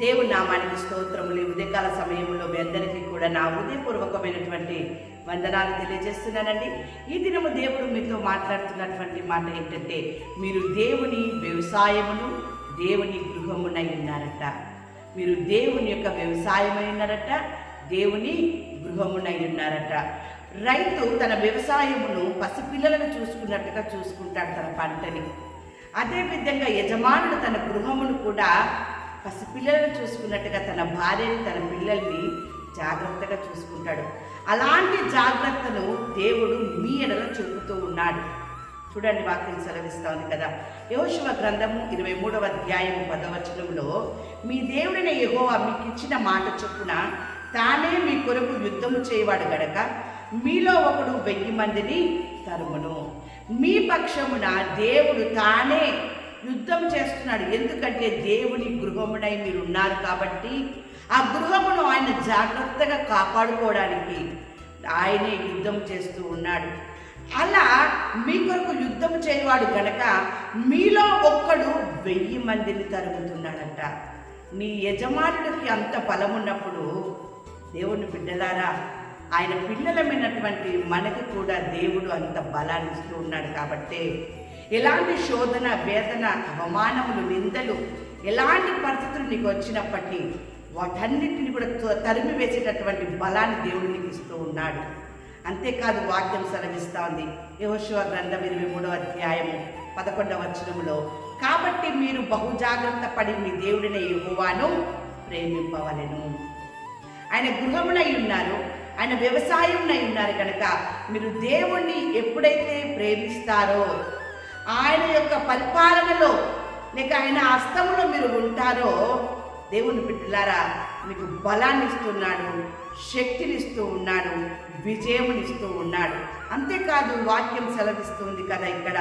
దేవుని నామానికి స్తోత్రములు. ఉదయకాల సమయంలో మీ అందరికీ కూడా నా హృదయపూర్వకమైనటువంటి వందనాలు తెలియజేస్తున్నానండి. ఈ దినము దేవుడు మీతో మాట్లాడుతున్నటువంటి మాట ఏంటంటే మీరు దేవుని వ్యవసాయమును దేవుని గృహమునై ఉన్నారట. మీరు దేవుని యొక్క వ్యవసాయమై ఉన్నారట దేవుని గృహమునై ఉన్నారట. రైతు తన వ్యవసాయమును పసిపిల్లలను చూసుకున్నట్టుగా చూసుకుంటాడు తన పంటని. అదేవిధంగా యజమానుడు తన గృహమును కూడా పసిపిల్లలను చూసుకున్నట్టుగా తన భార్యని తన పిల్లల్ని జాగ్రత్తగా చూసుకుంటాడు. అలాంటి జాగ్రత్తను దేవుడు మీ ఎడలో చూపుతూ ఉన్నాడు. చూడండి వాక్యం సెలవిస్తా ఉంది కదా. యోశివ గ్రంథము ఇరవై మూడవ అధ్యాయము పదవచనంలో మీ దేవుడిని యెహోవా మీకు ఇచ్చిన మాట చొప్పున తానే మీ కొరకు యుద్ధము చేయవాడు గడక మీలో ఒకడు వెయ్యి మందిని తరుమును. మీ పక్షమున దేవుడు తానే యుద్ధం చేస్తున్నాడు. ఎందుకంటే దేవుని గృహమునై మీరు ఉన్నారు కాబట్టి ఆ గృహమును ఆయన జాగ్రత్తగా కాపాడుకోవడానికి ఆయనే యుద్ధం చేస్తూ ఉన్నాడు. అలా మీ కొరకు యుద్ధం చేయవాడు గనక మీలో ఒక్కడు వెయ్యి మందిని తరుగుతున్నాడంట నీ యజమానుడికి అంత బలం ఉన్నప్పుడు దేవుని బిడ్డలారా ఆయన పిల్లలమైనటువంటి మనకి కూడా దేవుడు అంత బలాన్ని ఇస్తూ ఉన్నాడు కాబట్టి ఎలాంటి శోధన వేదన అవమానములు నిందలు ఎలాంటి పరిస్థితులు నీకు వచ్చినప్పటికీ వాటన్నిటిని కూడా త- తరిమి వేసేటటువంటి బలాన్ని దేవుడు నీకు ఇస్తూ ఉన్నాడు. అంతేకాదు వాక్యం సెలవిస్తోంది యహోశివ గ్రంథం ఇరవై మూడవ అధ్యాయము పదకొండవ వచనంలో కాబట్టి మీరు బహుజాగ్రత్త పడి మీ దేవుడిని యెహోవాను ప్రేమింపవలను. ఆయన గృహమునై ఉన్నారు ఆయన వ్యవసాయంనై ఉన్నారు కనుక మీరు దేవుణ్ణి ఎప్పుడైతే ప్రేమిస్తారో ఆయన యొక్క పరిపాలనలో లేక ఆయన హస్తములో మీరు ఉంటారో దేవుని బిడ్డలారా మీకు బలాన్ని ఇస్తున్నాడు శక్తినిస్తూ ఉన్నాడు విజయమునిస్తూ ఉన్నాడు. అంతేకాదు వాక్యం సెలవిస్తుంది కదా ఇక్కడ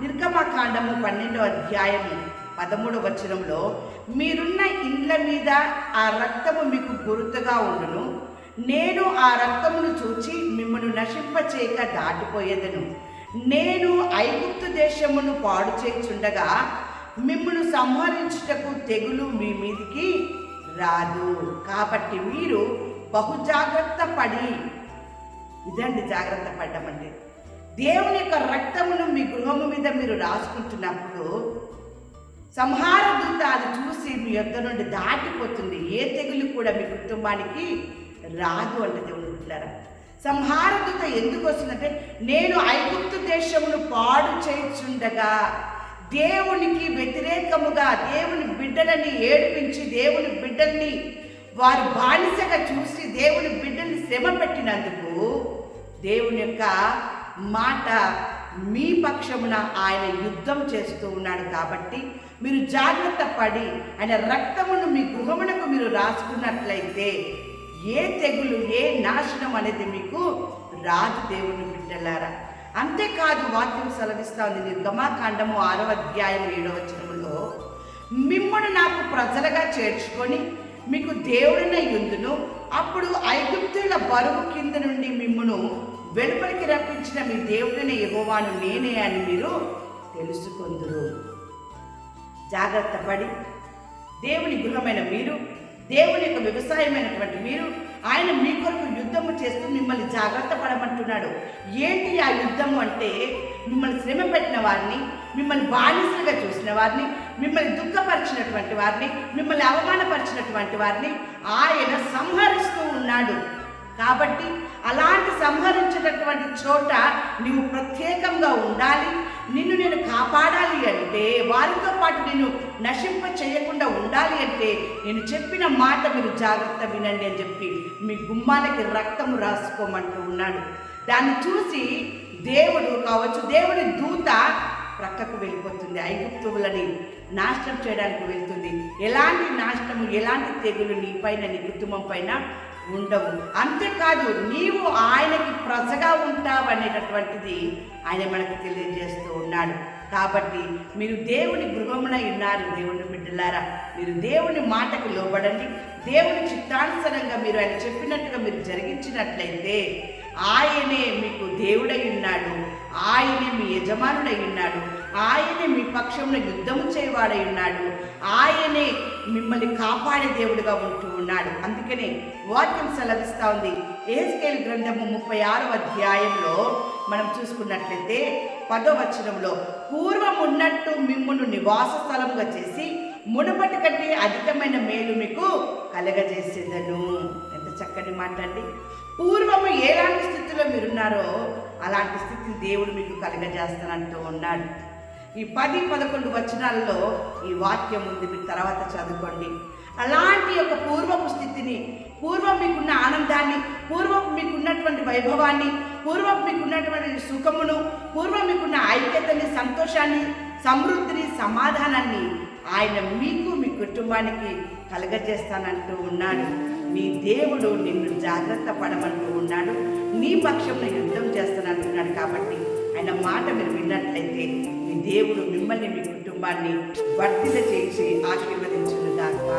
నిర్గమకాండము పన్నెండో అధ్యాయము పదమూడవ వచనంలో మీరున్న ఇండ్ల మీద ఆ రక్తము మీకు గుర్తుగా ఉండును. నేను ఆ రక్తమును చూచి మిమ్మల్ని నశింపచేయక దాటిపోయేదను. నేను ఐగుప్తు దేశమును పాడు చేయుచుండగా మిమ్మల్ని సంహరించుటకు తెగులు మీ మీదికి రాదు. కాబట్టి మీరు బహు జాగ్రత్త పడి ఇదండి జాగ్రత్త పడ్డమంటే దేవుని యొక్క రక్తమును మీ గృహము మీద మీరు రాసుకుంటున్నప్పుడు సంహార దూత అది చూసి మీ యొక్క నుండి దాటిపోతుంది. ఏ తెగులు కూడా మీ కుటుంబానికి రాదు అంటే దేవుని సంహారదూత ఎందుకు వస్తుందంటే నేను ఐగుప్తు దేశమును పాడు చేయుచుండగా దేవునికి వ్యతిరేకముగా దేవుని బిడ్డలని ఏడిపించి దేవుని బిడ్డల్ని వారు బానిసగా చూసి దేవుని బిడ్డల్ని శ్రమ పెట్టినందుకు దేవుని యొక్క మాట మీ పక్షమున ఆయన యుద్ధం చేస్తూ ఉన్నాడు కాబట్టి మీరు జాగ్రత్త పడి ఆయన రక్తమును మీ గృహమునకు మీరు రాసుకున్నట్లయితే ఏ తెగులు ఏ నాశనం అనేది మీకు రాదు దేవుని బిడ్డలారా. అంతేకాదు వాక్యం సెలవిస్తా ఉంది. నిర్గమాకాండము ఆరవ అధ్యాయం ఏడవ వచనములో మిమ్మల్ని నాకు ప్రజలుగా చేర్చుకొని మీకు దేవుడిన ఉందును అప్పుడు ఐగుప్తుల బరువు కింద నుండి మిమ్మను వెలుపలికి రప్పించిన మీ దేవుడిని యెహోవాను నేనే అని మీరు తెలుసుకుందరు. జాగ్రత్త పడి దేవుని గృహమైన మీరు దేవుని యొక్క వ్యవసాయమైనటువంటి మీరు ఆయన మీ కొరకు యుద్ధము చేస్తూ మిమ్మల్ని జాగ్రత్త పడమంటున్నాడు. ఏంటి ఆ యుద్ధము అంటే మిమ్మల్ని శ్రమ పెట్టిన వారిని మిమ్మల్ని బానిసలుగా చూసిన వారిని మిమ్మల్ని దుఃఖపరిచినటువంటి వారిని మిమ్మల్ని అవమానపరిచినటువంటి వారిని ఆయన సంహరిస్తూ ఉన్నాడు. కాబట్టి అలాంటి సంహరించినటువంటి చోట నీవు ప్రత్యేకంగా ఉండాలి. నిన్ను నేను అంటే వారితో పాటు నేను నశింప చేయకుండా ఉండాలి అంటే నేను చెప్పిన మాట మీరు జాగ్రత్త వినండి అని చెప్పి మీ గుమ్మాలకి రక్తము రాసుకోమంటూ ఉన్నాడు. దాన్ని చూసి దేవుడు కావచ్చు దేవుడి దూత ప్రక్కకు వెళ్ళిపోతుంది ఐగుప్తువులని నాశనం చేయడానికి వెళ్తుంది. ఎలాంటి నాశనము ఎలాంటి తెగులు నీ పైన నీ కుటుంబం పైన ఉండవు. అంతేకాదు నీవు ఆయనకి ప్రజగా ఉంటావు అనేటటువంటిది ఆయన మనకు తెలియజేస్తూ ఉన్నాడు. కాబట్టి మీరు దేవుని గృహమున ఉన్నారు దేవుని బిడ్డలారా. మీరు దేవుని మాటకు లోబడండి. దేవుని చిత్తానుసరంగా మీరు ఆయన చెప్పినట్టుగా మీరు జరిగించినట్లయితే ఆయనే మీకు దేవుడై ఉన్నాడు. ఆయనే మీ యజమానుడై ఉన్నాడు. ఆయన పక్షంలో యుద్ధం చేయవాడై ఉన్నాడు. ఆయనే మిమ్మల్ని కాపాడే దేవుడిగా ఉంటూ ఉన్నాడు. అందుకనే వాక్యం సెలవిస్తా ఉంది. ఏస్కేల్ గ్రంథము ముప్పై ఆరవ అధ్యాయంలో మనం చూసుకున్నట్లయితే పదోవచనంలో పూర్వం ఉన్నట్టు మిమ్మల్ని నివాస స్థలముగా చేసి మునుపటి కంటే అధికమైన మేలు మీకు కలగజేసేదను. ఎంత చక్కని మాట అండి పూర్వము ఎలాంటి స్థితిలో మీరున్నారో అలాంటి స్థితిని దేవుడు మీకు కలగజేస్తానంటూ ఉన్నాడు. ఈ పది పదకొండు వచనాల్లో ఈ వాక్యం ఉంది. మీరు తర్వాత చదువుకోండి. అలాంటి యొక్క పూర్వపు స్థితిని పూర్వం మీకున్న ఆనందాన్ని పూర్వం మీకున్నటువంటి వైభవాన్ని పూర్వం మీకున్నటువంటి సుఖమును పూర్వం మీకున్న ఐక్యతని సంతోషాన్ని సమృద్ధిని సమాధానాన్ని ఆయన మీకు మీ కుటుంబానికి కలగజేస్తానంటూ ఉన్నాడు. నీ దేవుడు నిన్ను జాగ్రత్త పడమంటూ ఉన్నాడు. నీ పక్షంలో యుద్ధం చేస్తానంటున్నాడు కాబట్టి ఆయన మాట మీరు విన్నట్లయితే మీ దేవుడు మిమ్మల్ని మీ కుటుంబాన్ని వర్తిల చేసి ఆశీర్వదించునుగాక.